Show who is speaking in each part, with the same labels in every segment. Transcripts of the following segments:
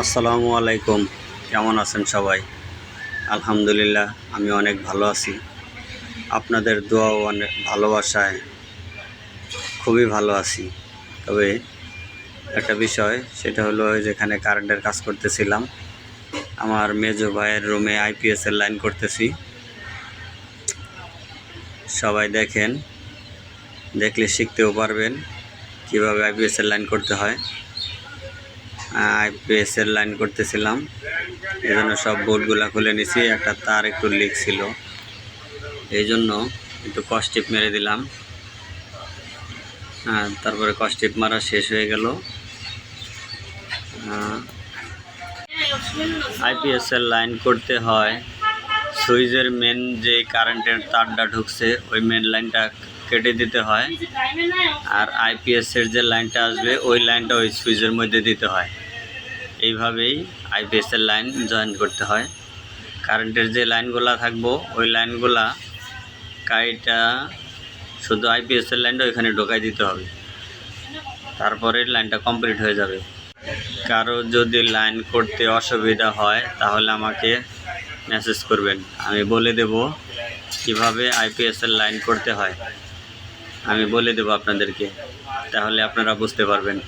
Speaker 1: আসসালামু আলাইকুম। কেমন আছেন সবাই? আলহামদুলিল্লাহ, আমি অনেক ভালো আছি। আপনাদের দোয়া অনেক ভালোবাসায় খুবই ভালো আছি। তবে একটা বিষয়, সেটা হলো যেখানে কারেন্টের কাজ করতেছিলাম, আমার মেজো ভাইয়ের রুমে আইপিএসের লাইন করতেছি। সবাই দেখেন, দেখলে শিখতেও পারবেন কীভাবে আইপিএসের লাইন করতে হয়। আইপিএসের লাইন করতেছিলাম। এই জন্য সব বোর্ডগুলো খুলে নিছি, একটা তার একটু লিক ছিল। এই জন্য একটু কস্টিপ মেরে দিলাম। তারপরে কস্টিপ মারা শেষ হয়ে গেল। আইপিএসের লাইন করতে হয়। সুইচের মেন যে কারেন্টের তারটা ঢুকছে, ওই মেন লাইনটা কেটে দিতে হয়। আর আইপিএসের যে লাইনটা আসবে, ওই লাইনটা ওই সুইচের মধ্যে দিতে হয়। এইভাবেই আইপিএসের লাইন জয়েন করতে হয়। কারেন্টের যে লাইনগুলা থাকব, ওই লাইনগুলা কাইটা শুধু আইপিএসের লাইনটা ওইখানে ঢোকাই দিতে হবে। তারপরে লাইনটা কমপ্লিট হয়ে যাবে। কারও যদি লাইন করতে অসুবিধা হয়, তাহলে আমাকে মেসেজ করবেন। আমি বলে দেব কীভাবে আইপিএসের লাইন করতে হয়। আমি বলে দেব আপনাদেরকে। তাহলে আপনারা বুঝতে পারবেন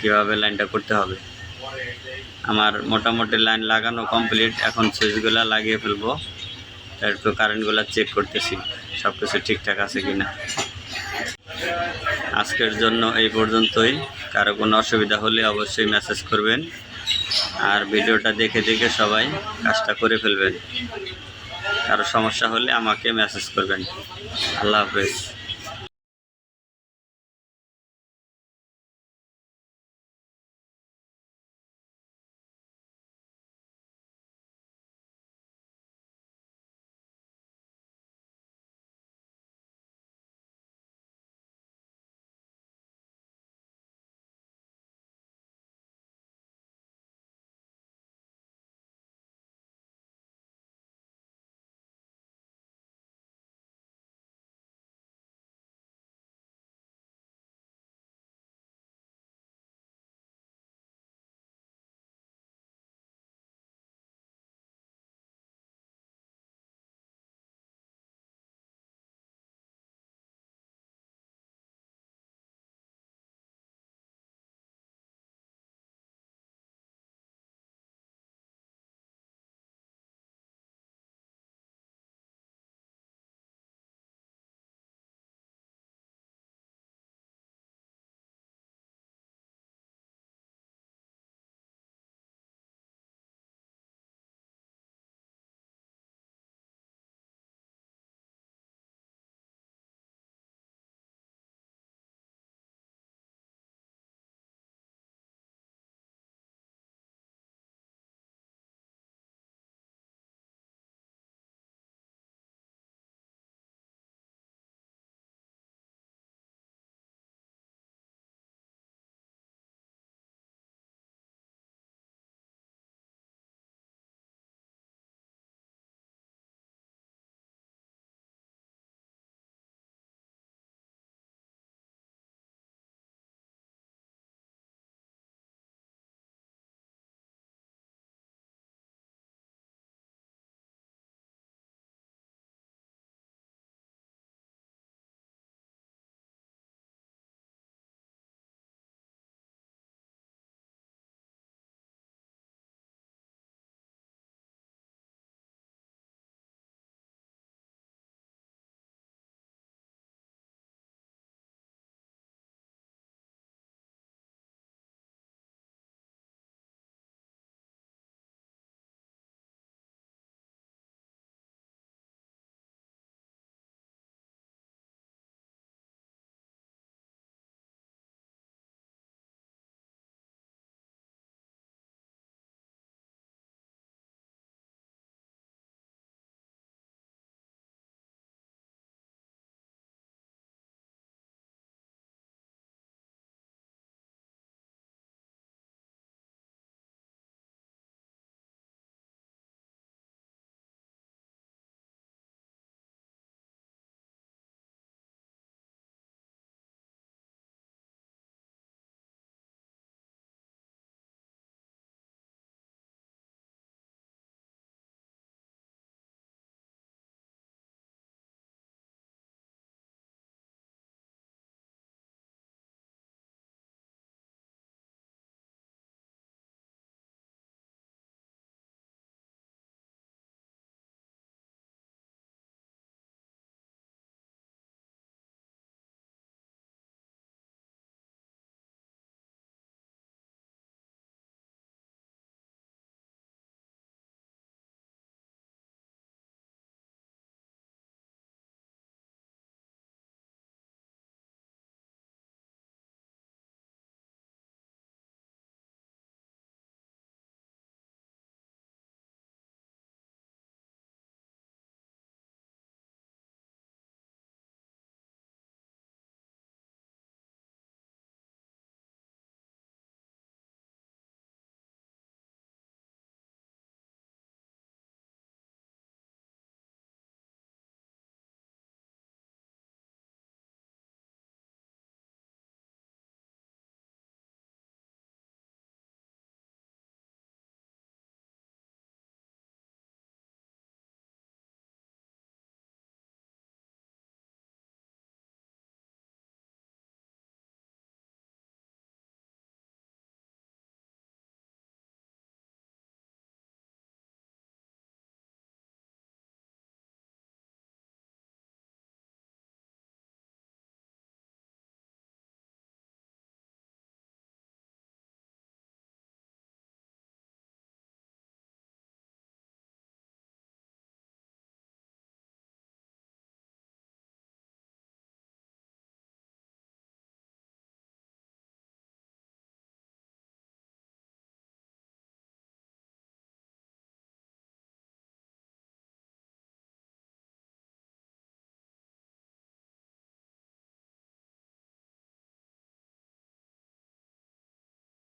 Speaker 1: কীভাবে লাইনটা করতে হবে। আমার মোটামুটি লাইন লাগানো কমপ্লিট, এখন সুইচগুলো লাগিয়ে ফেলব। একটু কারেন্টগুলো চেক করতেছি সব কিছু ঠিকঠাক আছে কি না আজকের জন্য এই পর্যন্তই। কারও কোনো অসুবিধা হলে অবশ্যই মেসেজ করবেন। আর ভিডিওটা দেখে দেখে সবাই কাজটা করে ফেলবেন। কারও সমস্যা হলে আমাকে মেসেজ করবেন। আল্লাহ হাফেজ।